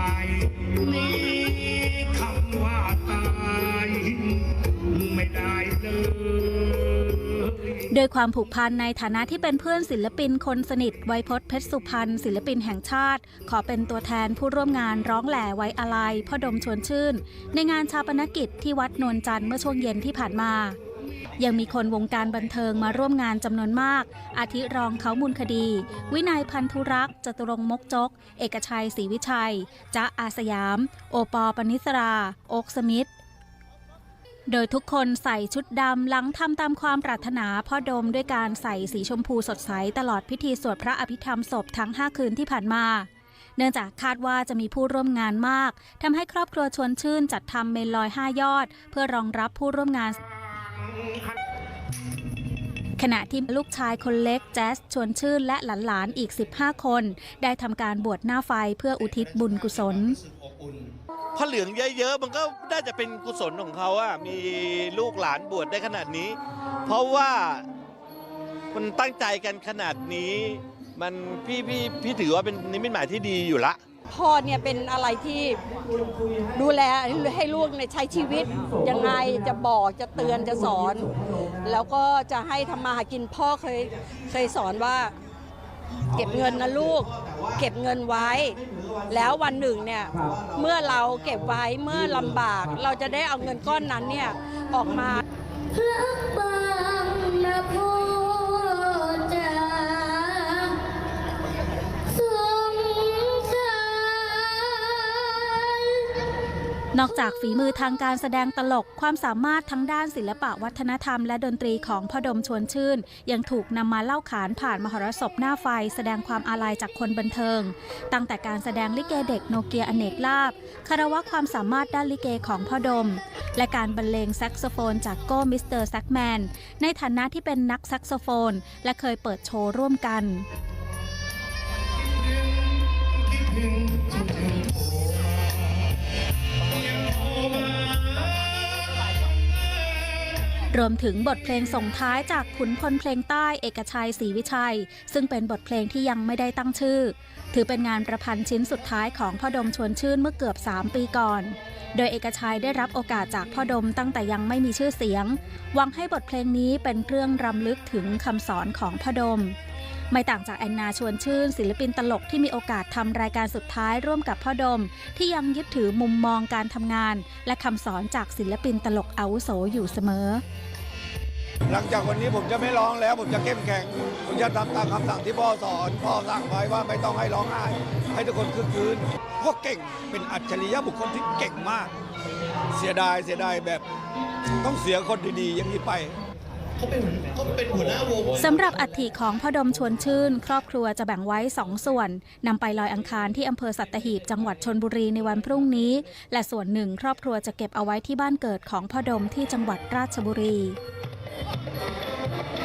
ายนี่คำว่าตายไม่ได้เลยโดยความผูกพันในฐานะที่เป็นเพื่อนศิลปินคนสนิทไวยพจน์เพชรสุพรรณศิลปินแห่งชาติ ขอเป็นตัวแทนผู้ร่วมงานร้องแหล่ไว้อาลัยพ่อดมชวนชื่น ในงานชาปนกิจที่วัดนวลจันทร์เมื่อช่วงเย็นที่ผ่านมา ยังมีคนวงการบันเทิงมาร่วมงานจำนวนมาก อาทิรองเขามูลคดี วินัยพันธุรักษ์จตุรงมกจก เอกชัยศรีวิชัยจ๊ะอาสยาม โอปอปนิสรา โอกสมิธโดยทุกคนใส่ชุดดำหลังทำตามความปรารถนาพ่อดมด้วยการใส่สีชมพูสดใสตลอดพิธีสวดพระอภิธรรมศพทั้ง 5 คืนที่ผ่านมาเนื่องจากคาดว่าจะมีผู้ร่วมงานมากทำให้ครอบครัวชวนชื่นจัดทำเมนลอย 5 ยอด เพื่อรองรับผู้ร่วมงาน ขณะที่ลูกชายคนเล็กแจ๊สชวนชื่นและหลานๆอีก 15 คน ได้ทำการบวชหน้าไฟเพื่ออุทิศบุญกุศลผ้าเหลืองเยอะๆ มันก็น่าจะเป็นกุศลของเขาอะมีลูกหลานบวชได้ขนาดนี้ เพราะว่ามันตั้งใจกันขนาดนี้ มันพี่พี่พี่ถือว่าเป็นนิมิตหมายที่ดีอยู่ละ พ่อเนี่ยเป็นอะไรที่ดูแลให้ลูกในใช้ชีวิตยังไงจะบอกจะเตือนจะสอน แล้วก็จะให้ทำมาหากินพ่อเคยเคยสอนว่า เก็บเงินนะลูก เก็บเงินไว้ แล้ววันหนึ่งเนี่ยเมื่อเราเก็บไว้เมื่อลำบาก เราจะได้เอาเงินก้อนนั้นเนี่ยออกมา นอกจากฝีมือทางการแสดงตลกความสามารถทั้งด้านศิลปะวัฒนธรรมและดนตรีของพ่อดมชวนชื่น ยังถูกนำมาเล่าขานผ่านมหรสพหน้าไฟ แสดงความอาลัยจากคนบันเทิง ตั้งแต่การแสดงลิเกเด็กโนเกียอเนกลาบคารวะความสามารถด้านลิเกของพ่อดม และการบรรเลงแซกโซโฟนจากโก้มิสเตอร์แซกแมนในฐานะที่เป็นนักแซกโซโฟน และเคยเปิดโชว์ร่วมกัน รวมถึงบทเพลงส่งท้ายจากขุนพลเพลงใต้เอกชัยศรีวิชัย ซึ่งเป็นบทเพลงที่ยังไม่ได้ตั้งชื่อ ถือเป็นงานประพันธ์ชิ้นสุดท้ายของพ่อดมชวนชื่นเมื่อเกือบ 3 ปีก่อน โดยเอกชัยได้รับโอกาสจากพ่อดมตั้งแต่ยังไม่มีชื่อเสียงหวังให้บทเพลงนี้เป็นเครื่องรำลึกถึงคำสอนของพ่อดมไม่ต่างจากแอนนาชวนชื่น ศิลปินตลกที่มีโอกาสทำรายการสุดท้ายร่วมกับพ่อดม ที่ยังยึดถือมุมมองการทำงาน และคำสอนจากศิลปินตลกอาวุโสอยู่เสมอ หลังจากวันนี้ผมจะไม่ร้องแล้ว ผมจะเข้มแข็ง ผมจะทำตามคำสั่งที่พ่อสอน พ่อสั่งไว้ว่าไม่ต้องให้ร้องไห้ ให้ทุกคนคึกคืนพ่อเก่งเป็นอัจฉริยะบุคคลที่เก่งมาก เสียดายเสียดายแบบต้องเสียคนดีๆ อย่างนี้ไปสำหรับอัฐิของพ่อดมชวนชื่น ครอบครัวจะแบ่งไว้สองส่วนนำไปลอยอังคารที่อำเภอสัตหีบจังหวัดชนบุรีในวันพรุ่งนี้ และส่วนหนึ่งครอบครัวจะเก็บเอาไว้ที่บ้านเกิดของพ่อดมที่จังหวัดราชบุรี Thank you.